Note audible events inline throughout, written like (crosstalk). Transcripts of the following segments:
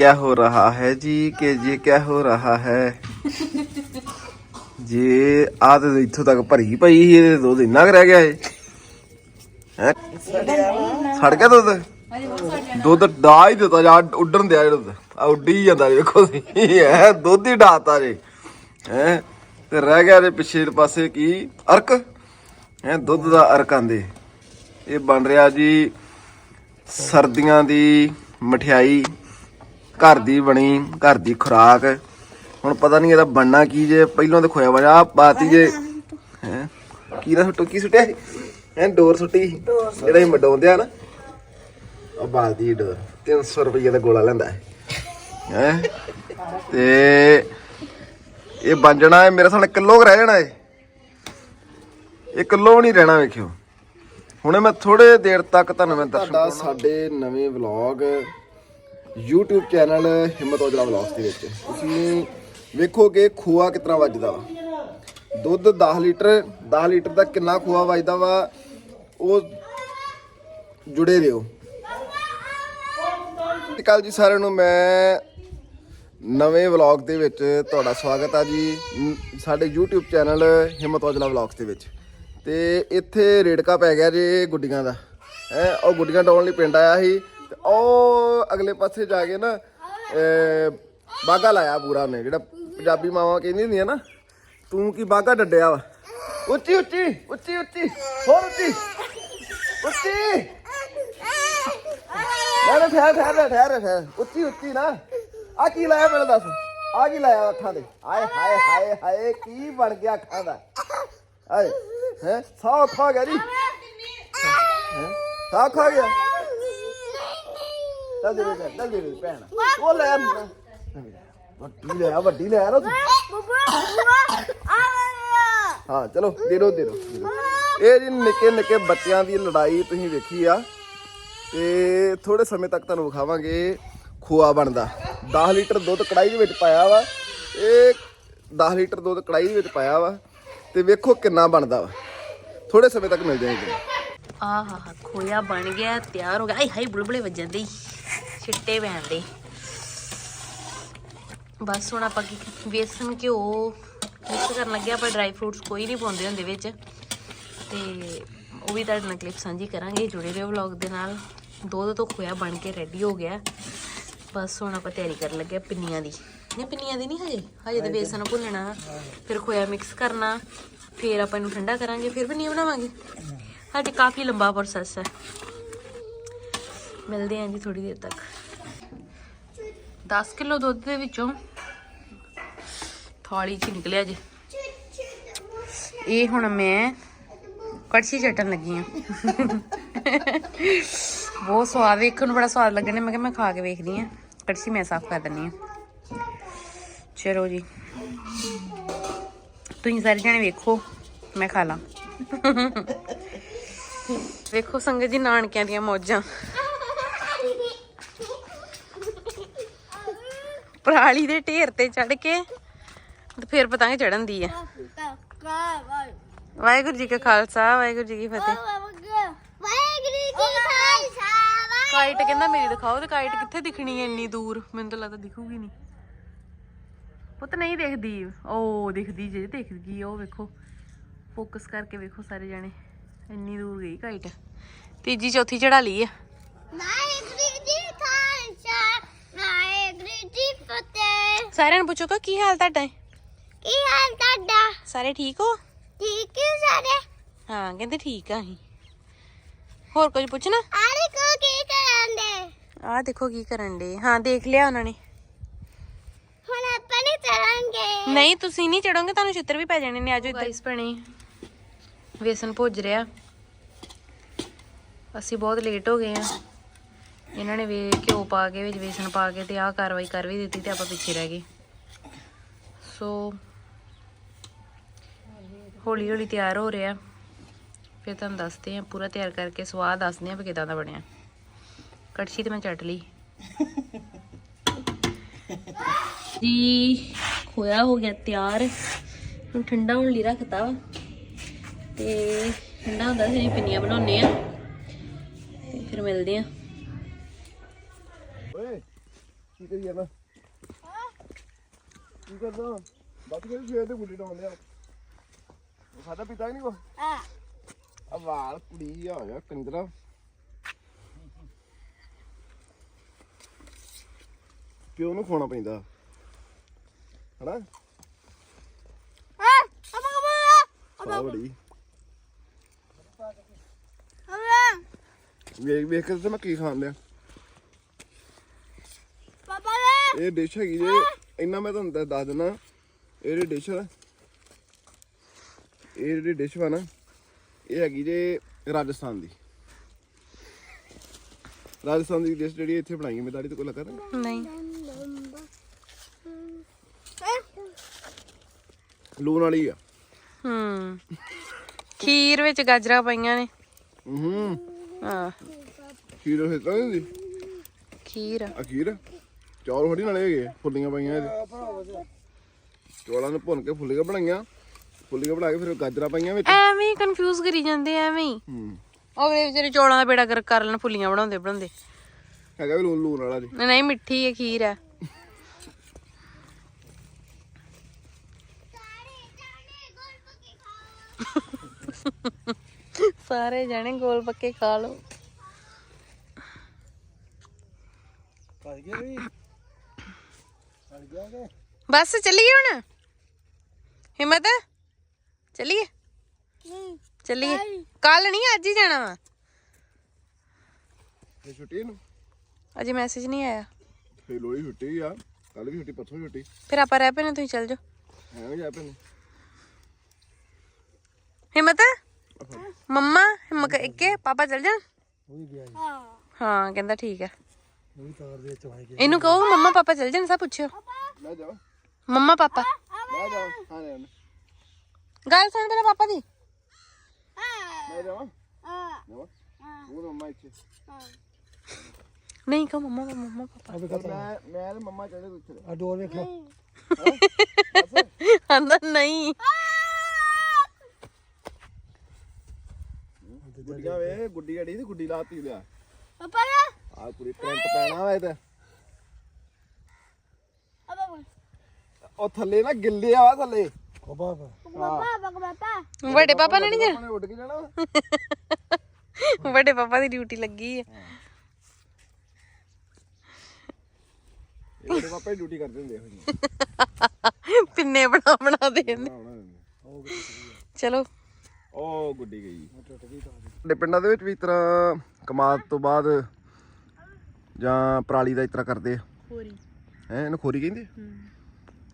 क्या हो रहा है जी कि ये क्या हो रहा है ਜੇ ਆ ਤੇ ਇੱਥੋਂ ਤੱਕ ਭਰੀ ਪਈ ਸੀ ਇਹਦੇ ਦੁੱਧ ਇੰਨਾ ਕੁ ਰਹਿ ਗਿਆ ਏ ਹੈ ਸੜ ਗਿਆ ਦੁੱਧ ਦੁੱਧ ਡਾ ਹੀ ਦਿੱਤਾ ਜਾ ਉੱਡਣ ਦਿਆ ਜਿਹੜਾ ਆ ਉੱਡੀ ਜਾਂਦਾ ਜੀ ਵੇਖੋ ਤੁਸੀਂ ਹੈ ਦੁੱਧ ਹੀ ਡਾਤਾ ਜੇ ਹੈ ਤੇ ਰਹਿ ਗਿਆ ਦੇ ਪਿੱਛੇ ਪਾਸੇ ਕੀ ਅਰਕ ਹੈ ਦੁੱਧ ਦਾ ਅਰਕ ਆਂਦੇ ਇਹ ਬਣ ਰਿਹਾ ਜੀ ਸਰਦੀਆਂ ਦੀ ਮਠਿਆਈ ਘਰ ਦੀ ਬਣੀ ਘਰ ਦੀ ਖੁਰਾਕ। ਹੁਣ ਪਤਾ ਨਹੀਂ ਇਹਦਾ ਬਣਨਾ ਕੀ ਜੇ ਪਹਿਲਾਂ ਤੇ ਖੋਇਆ ਵਜਾ ਆ ਪਾਤੀ ਜੇ। ਹੈ? ਕੀ ਨਾ ਸੁੱਟੋ ਕੀ ਸੁੱਟਿਆ ਹੈ ਡੋਰ ਸੁੱਟੀ ਸੀ। ਜਿਹੜਾ ਹੀ ਮਡਾਉਂਦੇ ਆ ਨਾ। ਉਹ ਬਾਲਦੀ ਦੀ ਡੋਰ। 300 ਰੁਪਏ ਦਾ ਗੋਲਾ ਲੈਂਦਾ ਹੈ ਹੈ? ਤੇ ਇਹ ਬਣ ਜਾਣਾ ਹੈ ਮੇਰੇ ਸਾਹਮਣੇ ਕਿਲੋ ਰਹਿ ਜਾਣਾ ਹੈ ਇਹ ਕਿਲੋ ਨਹੀਂ ਰਹਿਣਾ ਵੇਖਿਓ। ਹੁਣੇ ਮੈਂ ਥੋੜੇ ਦੇਰ ਤੱਕ ਤੁਹਾਨੂੰ ਮੈਂ ਦੱਸਦਾ ਸਾਡੇ ਨਵੇਂ ਵਲੌਗ YouTube ਚੈਨਲ ਹਿੰਮਤ ਔਜਲਾ ਵਲੌਗਸ ਦੇ ਵਿੱਚ। ਤੁਸੀਂ ਵੇਖੋਗੇ ਖੋਆ ਕਿਤਨਾ ਵੱਜਦਾ ਵਾ। ਦੁੱਧ 10 ਲੀਟਰ 10 ਲੀਟਰ ਦਾ ਕਿੰਨਾ ਖੋਆ ਵੱਜਦਾ ਵਾ, ਉਹ ਜੁੜੇ ਰਹੋ। ਕੱਲ ਜੀ ਸਾਰਿਆਂ ਨੂੰ ਮੈਂ ਨਵੇਂ ਵਲੌਗ ਦੇ ਵਿੱਚ ਤੁਹਾਡਾ ਸਵਾਗਤ ਆ ਜੀ, ਸਾਡੇ YouTube ਚੈਨਲ ਹਿੰਮਤ ਔਜਲਾ ਵਲੌਗਸ ਦੇ ਵਿੱਚ। ਤੇ ਇੱਥੇ ਰੇੜਕਾ ਪੈ ਗਿਆ ਜੇ ਗੁੱਡੀਆਂ ਦਾ। ਹੈ, ਉਹ ਗੁੱਡੀਆਂ ਡਾਉਣ ਲਈ ਪਿੰਡ ਆਇਆ ਸੀ। ਤੇ ਉਹ ਅਗਲੇ ਪਾਸੇ ਜਾ ਕੇ ਨਾ ਅਹ, ਬਾਗਾ ਲਾਇਆ ਪੂਰਾ ਉਹਨੇ ਜਿਹੜਾ ਪੰਜਾਬੀ ਮਾਵਾਂ ਕਹਿੰਦੀ ਹੁੰਦੀਆਂ ਨਾ ਤੂੰ ਕੀ ਬਾਗਾ ਡੱਡਿਆ ਵਾ? ਉੱਚੀ ਉੱਚੀ ਉੱਚੀ ਉੱਚੀ ਹੋਰ ਉੱਚੀ ਉੱਚੀ। ਨਾ ਨਾ ਠਹਿਰ ਠਹਿਰ ਠਹਿਰ ਠਹਿਰ। ਉੱਚੀ ਉੱਚੀ ਨਾ। ਆ ਕੀ ਲਾਇਆ ਮੈਨੂੰ ਦੱਸ। ਆ ਕੀ ਲਾਇਆ ਅੱਖਾਂ ਦੇ ਆਏ ਹਾਏ ਹਾਏ ਹਾਏ ਕੀ ਬਣ ਗਿਆ ਅੱਖਾਂ ਦਾ? ਆਏ ਹੈ? ਸਾਹ ਖਾ ਗਿਆ ਜੀ। ਹੈਂ? ਸਾਹ ਖਾ ਗਿਆ? ਚੱਲ ਦੇ ਦੇ ਚੱਲ ਦੇ ਦੇ ਭੈਣ ਉਹ ਲੈ ਆ ਵੱਡੀ ਲੈ ਆ ਵੱਡੀ ਲੈ ਆ ਨਾ ਤੂੰ। ਹਾਂ ਚਲੋ ਦੇ ਦੋ ਦੇ ਦੋ ਦੇ ਦਿਓ। ਇਹ ਜੀ ਨਿੱਕੇ ਨਿੱਕੇ ਬੱਚਿਆਂ ਦੀ ਲੜਾਈ ਤੁਸੀਂ ਵੇਖੀ ਆ। ਤੇ ਥੋੜੇ ਸਮੇਂ ਤੱਕ ਤੁਹਾਨੂੰ ਵਿਖਾਵਾਂਗੇ ਖੋਆ ਬਣਦਾ। 10 ਲੀਟਰ ਦੁੱਧ ਕੜਾਈ ਦੇ ਵਿੱਚ ਪਾਇਆ ਵਾ। ਇਹ 10 ਲੀਟਰ ਦੁੱਧ ਕੜਾਈ ਦੇ ਵਿੱਚ ਪਾਇਆ ਵਾ। ਤੇ ਵੇਖੋ ਕਿੰਨਾ ਬਣਦਾ ਵਾ। ਥੋੜੇ ਸਮੇਂ ਤੱਕ ਮਿਲ ਜਾਏਗਾ ਆਹਾ ਹਾ ਖੋਇਆ ਬਣ ਗਿਆ ਤਿਆਰ ਹੋ ਗਿਆ। ਆਈ ਹਾਈ ਬੁਲਬੁਲੇ ਵੱਜਣ ਦੇ ਈ। ਛਿੱਟੇ ਪੈਣ ਦੇ ਬਸ ਹੁਣ ਆਪਾਂ ਕੀ ਵੇਸਣ ਘਿਓ ਮਿਕਸ ਕਰਨ ਲੱਗਿਆ ਆਪਾਂ ਡਰਾਈ ਫਰੂਟਸ ਕੋਈ ਨਹੀਂ ਪਾਉਂਦੇ ਹੁੰਦੇ ਵਿੱਚ। ਤੇ ਉਹ ਵੀ ਤੁਹਾਡੇ ਨਾਲ ਕਲਿੱਪ ਸਾਂਝੀ ਕਰਾਂਗੇ ਜੁੜੇ ਰਹੋ ਵਲੌਗ ਦੇ ਨਾਲ। ਦੁੱਧ ਤੋਂ ਖੋਇਆ ਬਣ ਕੇ ਰੈਡੀ ਹੋ ਗਿਆ। ਬਸ ਹੁਣ ਆਪਾਂ ਤਿਆਰੀ ਕਰਨ ਲੱਗੇ ਆ ਪਿੰਨੀਆਂ ਦੀ। ਨਹੀਂ ਪਿੰਨੀਆਂ ਦੀ ਨਹੀਂ ਹਜੇ। ਹਜੇ ਤਾਂ ਬੇਸਣ ਭੁੰਨਣਾ ਫਿਰ ਖੋਇਆ ਮਿਕਸ ਕਰਨਾ ਫਿਰ ਆਪਾਂ ਇਹਨੂੰ ਠੰਡਾ ਕਰਾਂਗੇ ਫਿਰ ਪਿੰਨੀਆਂ ਬਣਾਵਾਂਗੇ। ਸਾਡੇ ਕਾਫੀ ਲੰਬਾ ਪ੍ਰੋਸੈਸ ਹੈ। ਮਿਲਦੇ ਆਂ ਜੀ ਥੋੜੀ ਦੇਰ ਤੱਕ। 10 ਕਿਲੋ ਦੁੱਧ ਦੇ ਵਿੱਚੋਂ ਥਾਲੀ ਚ ਨਿਕਲਿਆ ਜੀ। ਇਹ ਹੁਣ ਮੈਂ ਕੜਛੀ ਚਟਣ ਲੱਗੀ ਆ। ਬਹੁਤ ਸਵਾਦ, ਵੇਖਣ ਨੂੰ ਬੜਾ ਸਵਾਦ ਲੱਗਣੇ ਮੈਂ ਕਿਹਾ ਮੈਂ ਖਾ ਕੇ ਵੇਖਦੀ ਆ। ਕੜਛੀ ਮੈਂ ਸਾਫ਼ ਕਰ ਦਿੰਨੀ ਆ। ਚਲੋ ਜੀ। ਤੁਸੀਂ ਸਾਰੇ ਜਣੇ ਵੇਖੋ, ਮੈਂ ਖਾ ਲਾਂ। ਵੇਖੋ ਸੰਗਤ ਜੀ ਨਾਨਕਿਆਂ ਦੀਆਂ ਮੌਜਾਂ। ਪਰਾਲੀ ਦੇ ਢੇਰ ਤੇ ਚੜ ਕੇ ਤੇ ਫਿਰ ਪਤੰਗ ਚੜਨ ਦੀ ਆ। ਵਾਹਿਗੁਰੂ ਜੀ ਕਾ ਖਾਲਸਾ, ਵਾਹਿਗੁਰੂ ਜੀ ਕੀ ਫਤਿਹ। ਕਾਈਟ ਕਹਿੰਦਾ ਮੇਰੀ ਦਿਖਾਓ ਤੇ ਕਾਈਟ ਕਿੱਥੇ ਦਿਖਣੀ ਹੈ ਇੰਨੀ ਦੂਰ? ਮੈਨੂੰ ਤਾਂ ਲੱਗਦਾ ਦਿਖੂਗੀ ਨਹੀਂ ਪੁੱਤ ਨਹੀਂ ਦਿਖਦੀ, ਉਹ ਦਿਖਦੀ ਜੇ ਦਿਖ ਗਈ ਉਹ ਵੇਖੋ। ਫੋਕਸ ਕਰਕੇ ਵੇਖੋ ਸਾਰੇ ਜਾਣੇ। ਇੰਨੀ ਦੂਰ ਗਈ ਕਾਈਟ ਤੀਜੀ ਚੌਥੀ ਚੜਾ ਲਈ ਆ ਸਾਰਿਆਂ ਨੂੰ ਪੁੱਛੋ ਕਿ ਕੀ ਹਾਲ ਤੁਹਾਡਾ? ਹੈ ਸਾਰੇ ਠੀਕ ਹੋ? ਹਾਂ ਕਹਿੰਦੇ ਠੀਕ ਆ ਅਸੀਂ। ਹੋਰ ਕੁਝ ਪੁੱਛਣਾ? ਆਹ ਦੇਖੋ ਕੀ ਕਰਨ ਦੇ। ਹਾਂ ਦੇਖ ਲਿਆ ਉਹਨਾਂ ਨੇ। ਨਹੀਂ ਤੁਸੀਂ ਨਹੀਂ ਚੜੋਗੇ ਤੁਹਾਨੂੰ ਛਿੱਤਰ ਵੀ ਪੈ ਜਾਣੇ ਨੇ ਆਜੋ ਇੱਧਰ। ਇਸ ਭੈਣੇ ਵੇਸਨ ਭੁੱਜ ਰਿਹਾ। ਅਸੀਂ ਬਹੁਤ ਲੇਟ ਹੋ ਗਏ ਆ। ਇਹਨਾਂ ਨੇ ਵੇ ਘਿਓ ਪਾ ਕੇ ਵਿੱਚ ਬੇਸਣ ਪਾ ਕੇ ਤੇ ਆਹ ਕਾਰਵਾਈ ਕਰ ਵੀ ਦਿੱਤੀ ਤੇ ਆਪਾਂ ਪਿੱਛੇ ਰਹਿ ਗਏ। ਸੋ ਹੌਲੀ ਹੌਲੀ ਤਿਆਰ ਹੋ ਰਿਹਾ। ਫਿਰ ਤੁਹਾਨੂੰ ਦੱਸਦੇ ਆ ਪੂਰਾ ਤਿਆਰ ਕਰਕੇ ਸਵਾਦ ਦੱਸਦੇ ਆ ਵੀ ਕਿਦਾਂ ਦਾ ਬਣਿਆ। ਕੜਛੀ ਤੇ ਮੈਂ ਚੱਟ ਲਈ। ਜੀ, ਖੋਇਆ ਹੋ ਗਿਆ ਤਿਆਰ। ਹੁਣ ਠੰਡਾ ਹੋਣ ਲਈ ਰੱਖਤਾ ਵਾ। ਤੇ ਠੰਡਾ ਹੁੰਦਾ ਸੀ, ਅਸੀਂ ਪਿੰਨੀਆਂ ਬਣਾਉਨੇ ਆ ਫਿਰ ਮਿਲਦੇ ਆ ਓਏ ਕਰੀ ਜਾਣਾ? ਕੀ ਕਰਦਾ? ਬਾਤ ਕਰੀ ਸਵੇਰ ਤੇ ਗੁੱਡੀ ਡਾਉਂਦੇ ਆ ਉਹ ਖਾਦਾ ਪੀਤਾ ਹੀ ਨਹੀਂ ਕੋ ਆ ਆ ਵਾਲ ਕੁੜੀ ਆ ਗਿਆ ਕੰਦਰਾ ਪਿਓ ਨੂੰ ਖਵਾਉਣਾ ਪੈਂਦਾ। ਹਨਾ? ਆ ਬੜੀ। ਵੇਖ ਵੇਖ ਕੇ ਤੇ ਮੈਂ ਕੀ ਖਾਣ ਲਿਆ ਪਾਪਾ ਨੇ ਇਹ ਡਿਸ਼ ਹੈਗੀ ਜੇ ਇੰਨਾ ਮੈਂ ਤੁਹਾਨੂੰ ਦੱਸ- ਦੱਸ ਦਿੰਦਾ। ਇਹ ਜਿਹੜੀ ਡਿਸ਼ ਇਹ ਜਿਹੜੀ ਡਿਸ਼ ਵਾ ਨਾ ਇਹ ਹੈਗੀ ਜੇ ਰਾਜਸਥਾਨ ਦੀ। ਰਾਜਸਥਾਨ ਦੀ ਡਿਸ਼ ਜਿਹੜੀ ਇੱਥੇ ਬਣਾਈ ਹੈ ਮੈਂ ਦਾੜੀ ਤੇ ਕੋਈ ਲੱਗਾ ਤਾਂ? ਨਹੀਂ। ਲੂਣ ਵਾਲੀ ਆ। ਹੂੰ। ਖੀਰ ਵਿੱਚ ਗਾਜਰਾਂ ਪਈਆਂ ਨੇ। ਹੂੰ। ਹਾਂ। ਖੀਰ ਤਾਂ ਨਹੀਂ ਖੀਰ। ਆ। ਅਖੀਰ ਚੌਲ ਥੋੜੀ ਨਾਲੇ ਹੈਗੇ ਫੁੱਲੀਆਂ ਪਾਈਆਂ ਇਹਦੇ। ਚੌਲਾਂ ਨੂੰ ਭੁੰਨ ਕੇ ਫੁੱਲੀਆਂ ਬਣਾਈਆਂ। ਫੁੱਲੀਆਂ ਬਣਾ ਕੇ ਫਿਰ ਗਾਜਰਾਂ ਪਾਈਆਂ ਵਿੱਚ। ਐਵੇਂ ਹੀ ਕਨਫਿਊਜ਼ ਕਰੀ ਜਾਂਦੇ ਆ, ਐਵੇਂ ਹੀ। ਹੂੰ। ਅਗਲੇ ਵਿਚਾਰੇ ਚੌਲਾਂ ਦਾ ਬੇੜਾ ਗਰਕ ਕਰ ਲੈਣ ਫੁੱਲੀਆਂ ਬਣਾਉਂਦੇ ਬਣਾਉਂਦੇ। ਹੈਗਾ ਵੀ ਲੂਣ ਲੂਣ ਵਾਲਾ ਜੀ। ਨਹੀਂ, ਨਹੀਂ ਮਿੱਠੀ ਹੈ ਖੀਰ ਹੈ। ਸਾਰੇ ਜਾਣੇ ਗੋਲ ਪੱਕੇ ਖਾ ਲਓ। ਬਸ ਚੱਲੀਏ ਹੁਣ? ਹਿੰਮਤ? ਚੱਲੀਏ? ਚੱਲੀਏ। ਕੱਲ ਨਹੀਂ ਅੱਜ ਹੀ ਜਾਣਾ ਵਾ। ਇਹ ਛੁੱਟੀ ਇਹਨੂੰ? ਅਜੇ ਮੈਸੇਜ ਨਹੀਂ ਆਇਆ। ਫੇ ਲੋਈ ਛੁੱਟੀ ਆ। ਕੱਲ ਵੀ ਛੁੱਟੀ ਪਰਸੋਂ ਵੀ ਛੁੱਟੀ। ਫਿਰ ਆਪਾਂ ਰਹਿ ਪਏ ਨੇ ਤੁਸੀਂ ਚੱਲ ਜਾਓ। ਹੈ ਨਾ ਜਾ ਪੈਨੇ ਹਿੰਮਤ? ਮੰਮਾ ਹਿੰਮਕ ਇੱਕੇ ਪਾਪਾ ਚੱਲ ਜਾਣ? ਹਾਂ। ਹਾਂ ਕਹਿੰਦਾ ਠੀਕ ਇਹਨੂੰ ਕਹੋ ਮੰਮਾ ਪਾਪਾ ਚੱਲ ਜਾਣ ਸਭ ਪੁੱਛਿਓ। ਲੈ ਮੰਮਾ ਪਾਪਾ। ਲੈ ਜਾ ਹਾਂ ਲੈ ਗੱਲ ਸੁਣ ਪਹਿਲਾਂ ਪਾਪਾ ਦੀ। ਲੈ ਜਾ ਆ ਜਾ ਉਹ ਮੰਮਾ ਇੱਥੇ। ਨਹੀਂ ਕਹੋ ਮੰਮਾ ਮੰਮਾ ਪਾਪਾ। ਮੈਂ ਮੈਂ ਤੇ ਮੰਮਾ ਚੜੇ ਉੱਥੇ। ਆ ਡੋਰ ਵੇਖ ਲਓ ਆਂਦਾ ਨਹੀਂ। ਗੁੱਡੀਆਂ ਵੇ ਗੁੱਡੀ ਅੜੀ ਤੇ ਗੁੱਡੀ ਲਾਤੀ ਲਿਆ ਪਾਪਾ ਨੇ ਆ ਪੂਰੀ ਪ੍ਰਿੰਟ ਪੈਣਾ ਵਾ ਇਹ ਤੇ ਪਾਪਾ ਉਹ ਥੱਲੇ ਨਾ ਗਿੱਲੇ ਆ ਵਾ ਥੱਲੇ। ਕੋ ਬਾਬਾ। ਵੱਡੇ ਪਾਪਾ ਨੇ ਨਹੀਂ ਉਹਨੇ ਉੱਡ ਕੇ ਜਾਣਾ ਵਾ। ਜਾਣਾ ਵੱਡੇ ਪਾਪਾ ਦੀ ਡਿਊਟੀ ਲੱਗੀ ਹੈ ਇਹ ਉਹਦੇ ਪਾਪਾ ਡਿਊਟੀ ਕਰਦੇ ਹੁੰਦੇ ਜਿਹੀ ਪਿੰਨੇ ਬਣਾ ਬਣਾ ਦੇ ਦਿੰਦੇ ਬਣਾਉਣਾ ਹੁੰਦੇ। ਚਲੋ। ਉਹ ਗੁੱਡੀ ਗਈ। ਸਾਡੇ ਪਿੰਡਾਂ ਦੇ ਵਿੱਚ ਵੀ ਇਸ ਤਰ੍ਹਾਂ ਕਮਾਦ ਤੋਂ ਬਾਅਦ ਜਾਂ ਪਰਾਲੀ ਦਾ ਇਸ ਤਰ੍ਹਾਂ ਕਰਦੇ ਆ? ਖੋਰੀ। ਹੈ ਇਹਨੂੰ ਖੋਰੀ ਕਹਿੰਦੇ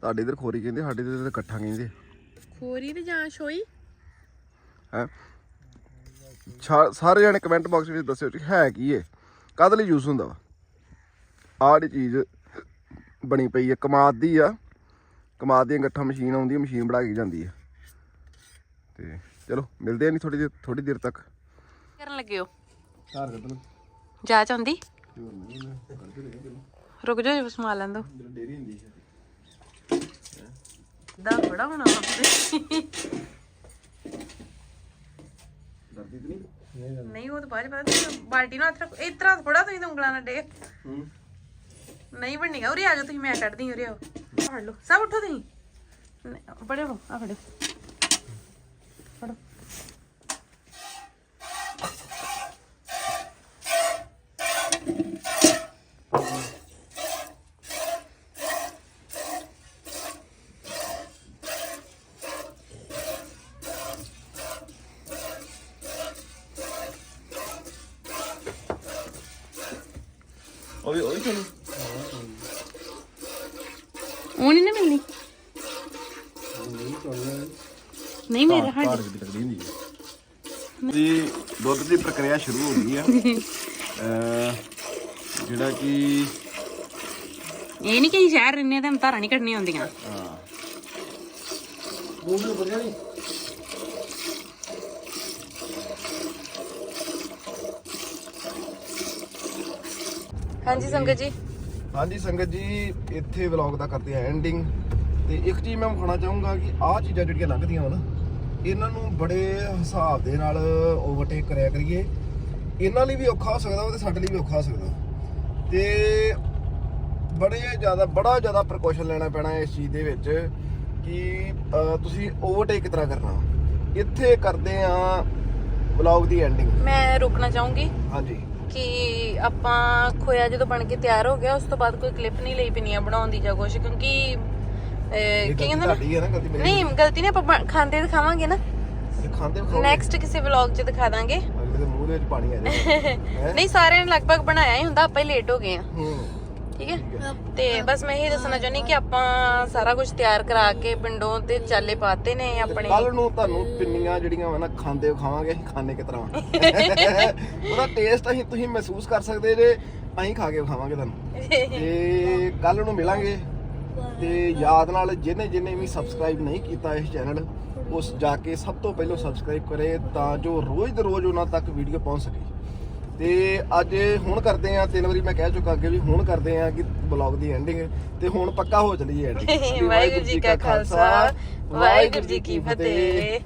ਤੁਹਾਡੇ ਇਧਰ ਖੋਰੀ ਕਹਿੰਦੇ ਸਾਡੇ ਇਧਰ ਤਾਂ ਇਕੱਠਾ ਕਹਿੰਦੇ ਖੋਰੀ ਤੇ ਜਾਂ ਸ਼ੋਈ ਹੈ? ਸਾਰੇ ਜਣੇ ਕਮੈਂਟ ਬਾਕਸ ਵਿੱਚ ਦੱਸਿਓ ਕਿ ਹੈ ਕੀ ਹੈ ਕਦ ਲਈ ਯੂਜ਼ ਹੁੰਦਾ ਵਾ? ਆਹ ਜਿਹੜੀ ਚੀਜ਼ ਬਣੀ ਪਈ ਹੈ ਕਮਾਦ ਦੀ ਆ। ਕਮਾਦ ਦੀਆਂ ਗੱਠਾਂ ਮਸ਼ੀਨ ਆਉਂਦੀ ਹੈ ਮਸ਼ੀਨ ਬਣਾ ਕੇ ਜਾਂਦੀ ਹੈ ਤੇ ਚਲੋ ਮਿਲਦੇ ਆ ਨਹੀਂ ਥੋੜੀ ਦੇਰ ਥੋੜੀ ਦੇਰ ਤੱਕ। ਕਰਨ ਲੱਗੇ ਹੋ? ਘਰ ਕੱਢਣ ਜਾ ਚਾਹੁੰਦੀ? ਰੁਕ ਜਾਓ ਸਮਾ ਲੈਣ ਦੋ ਡੇਰੀ ਹੁੰਦੀ ਹੈ ਦਾ ਬੜਾ ਹੋਣਾ ਨਹੀਂ? ਨਹੀਂ ਉਹ ਤਾਂ ਬਾਅਦ ਚ ਪਤਾ ਤੁਸੀਂ ਬਾਲਟੀ ਨਾਲ ਹੱਥ ਰੱਖੋ ਇਸ ਤਰ੍ਹਾਂ ਥੋੜਾ ਤੁਸੀਂ ਤਾਂ ਉਂਗਲਾਂ ਨਾਲ ਡੇ। ਨਹੀਂ ਬਣਨੀਗਾ ਉਰੇ ਆ ਜਾਓ ਤੁਸੀਂ ਮੈਂ ਕੱਢਦੀ ਉਰੇ ਆਓ। ਫੜ ਲਓ ਸਭ ਉੱਠੋ ਤੁਸੀਂ। ਬੜੇ ਹੋ ਆ ਫੜੋ ਫੜੋ। ਉਹ ਵੀ ਉਹ ਵੀ ਚਲੋ ਉਹ ਨਹੀਂ ਨਾ ਮਿਲਣੀ? ਨਹੀਂ ਮੇਰੇ ਹੱਡ। ਘਰ ਦੀ ਲੱਗਦੀ ਹੁੰਦੀ ਹੈ। ਦੀ ਦੁੱਧ ਦੀ ਪ੍ਰਕਿਰਿਆ ਸ਼ੁਰੂ ਹੋ ਗਈ ਆ। (laughs) ਜਿਹੜਾ ਕਿ ਇਹ ਨਹੀਂ ਕਿ ਸ਼ਹਿਰ ਰਹਿੰਦੇ ਤਾਂ ਧਾਰਾਂ ਨਹੀਂ ਕੱਢਣੀਆਂ ਹੁੰਦੀਆਂ। ਹਾਂ। ਮੂੰਹ ਬੜਿਆ ਨਹੀਂ ਹਾਂਜੀ ਸੰਗਤ ਜੀ। ਹਾਂਜੀ ਸੰਗਤ ਜੀ ਇੱਥੇ ਵਲੌਗ ਦਾ ਕਰਦੇ ਆ ਐਂਡਿੰਗ ਤੇ ਇੱਕ ਚੀਜ਼ ਮੈਂ ਵਿਖਾਉਣਾ ਚਾਹੂੰਗਾ ਕਿ ਆਹ ਚੀਜ਼ਾਂ ਜਿਹੜੀਆਂ ਲੰਘਦੀਆਂ ਵਾ ਨਾ ਇਹਨਾਂ ਨੂੰ ਬੜੇ ਹਿਸਾਬ ਦੇ ਨਾਲ ਓਵਰਟੇਕ ਕਰਿਆ ਕਰੀਏ। ਇਹਨਾਂ ਲਈ ਵੀ ਔਖਾ ਹੋ ਸਕਦਾ ਤੇ ਸਾਡੇ ਲਈ ਵੀ ਔਖਾ ਹੋ ਸਕਦਾ। ਤੇ ਬੜੇ ਜ਼ਿਆਦਾ ਬੜਾ ਜ਼ਿਆਦਾ ਪ੍ਰੀਕਾਸ਼ਨ ਲੈਣਾ ਪੈਣਾ ਇਸ ਚੀਜ਼ ਦੇ ਵਿੱਚ ਕਿ ਤੁਸੀਂ ਓਵਰਟੇਕ ਕਿਸ ਤਰ੍ਹਾਂ ਕਰਨਾ। ਇੱਥੇ ਕਰਦੇ ਆ ਵਲੌਗ ਦੀ ਐਂਡਿੰਗ ਮੈਂ ਰੁਕਣਾ ਚਾਹੂੰਗੀ। ਹਾਂਜੀ। ਕਿ ਆਪਾਂ ਖੋਇਆ ਜਦੋਂ ਬਣ ਕੇ ਤਿਆਰ ਹੋ ਗਿਆ ਉਸ ਤੋਂ ਬਾਅਦ ਕੋਈ ਕਲਿੱਪ ਨਹੀਂ ਲਈ ਪਿੰਨੀਆਂ ਬਣਾਉਣ ਦੀ ਜਾਂ ਕੁਛ ਕਿਉਂਕਿ ਅਹ, ਕੀ ਕਹਿੰਦਾ ਨਾ ਤੁਹਾਡੀ ਹੈ ਨਾ ਗਲਤੀ ਮੇਰੀ ਨਹੀਂ ਗਲਤੀ ਨਹੀਂ ਆਪਾਂ ਬਣ- ਖਾਂਦੇ ਦਿਖਾਵਾਂਗੇ ਨਾ। ਇਹ ਖਾਂਦੇ ਖਾਓ ਨੈਕਸਟ ਕਿਸੇ ਵਲੌਗ 'ਚ ਦਿਖਾ ਦਾਂਗੇ। ਅਗਲੇ ਦੇ ਮੂੰਹ ਦੇ ਵਿੱਚ ਪਾਣੀ ਆ ਜਾਏਗਾ। (laughs) ਨਹੀਂ ਸਾਰਿਆਂ ਨੇ ਲਗਭਗ ਬਣਾਇਆ ਹੀ ਹੁੰਦਾ ਆਪਾਂ ਹੀ ਲੇਟ ਹੋ ਗਏ ਆ ਹੂੰ। ਠੀਕ ਹੈ? ਤੇ ਬਸ ਮੈਂ ਇਹ ਦੱਸਣਾ ਚਾਹੁੰਦੀ ਕਿ ਆਪਾਂ ਸਾਰਾ ਕੁਝ ਤਿਆਰ ਕਰਾ ਕੇ ਪਿੰਡੋਂ ਤੇ ਚਾਲੇ ਪਾਤੇ ਨੇ ਆਪਣੇ। ਕੱਲ ਨੂੰ ਤੁਹਾਨੂੰ ਪਿੰਨੀਆਂ ਜਿਹੜੀਆਂ ਵਾ ਨਾ ਖਾਂਦੇ ਖਾਵਾਂਗੇ ਅਸੀਂ ਖਾਣੇ ਕਿਸ ਤਰ੍ਹਾਂ (laughs) ਉਹਦਾ ਟੇਸਟ ਅਸੀਂ ਤੁਸੀਂ ਮਹਿਸੂਸ ਕਰ ਸਕਦੇ ਜੇ ਅਸੀਂ ਖਾ ਕੇ ਖਾਵਾਂਗੇ ਤੁਹਾਨੂੰ। ਤੇ ਕੱਲ ਨੂੰ ਮਿਲਾਂਗੇ। ਤੇ ਯਾਦ ਨਾਲ ਜਿਹਨੇ ਜਿਹਨੇ ਵੀ ਸਬਸਕ੍ਰਾਈਬ ਨਹੀਂ ਕੀਤਾ ਇਸ ਚੈਨਲ ਉਸ ਜਾ ਕੇ ਸਭ ਤੋਂ ਪਹਿਲਾਂ ਸਬਸਕ੍ਰਾਈਬ ਕਰੇ ਤਾਂ ਜੋ ਰੋਜ਼ ਦੇ ਰੋਜ਼ ਉਹਨਾਂ ਤੱਕ ਵੀਡੀਓ ਪਹੁੰਚ ਸਕੇ। ਤੇ ਅੱਜ ਹੁਣ ਕਰਦੇ ਆ ਤਿੰਨ ਵਾਰੀ ਮੈਂ ਕਹਿ ਚੁੱਕਾ ਅੱਗੇ ਵੀ ਹੁਣ ਕਰਦੇ ਆ ਕਿ ਬਲੌਗ ਦੀ ਐਂਡਿੰਗ ਤੇ ਹੁਣ ਪੱਕਾ ਹੋ ਚਲੀ ਐਂਡਿੰਗ (laughs) ਵਾਹਿਗੁਰੂ ਜੀ ਕਾ ਖਾਲਸਾ ਵਾਹਿਗੁਰੂ ਜੀ ਕੀ ਫਤਿਹ।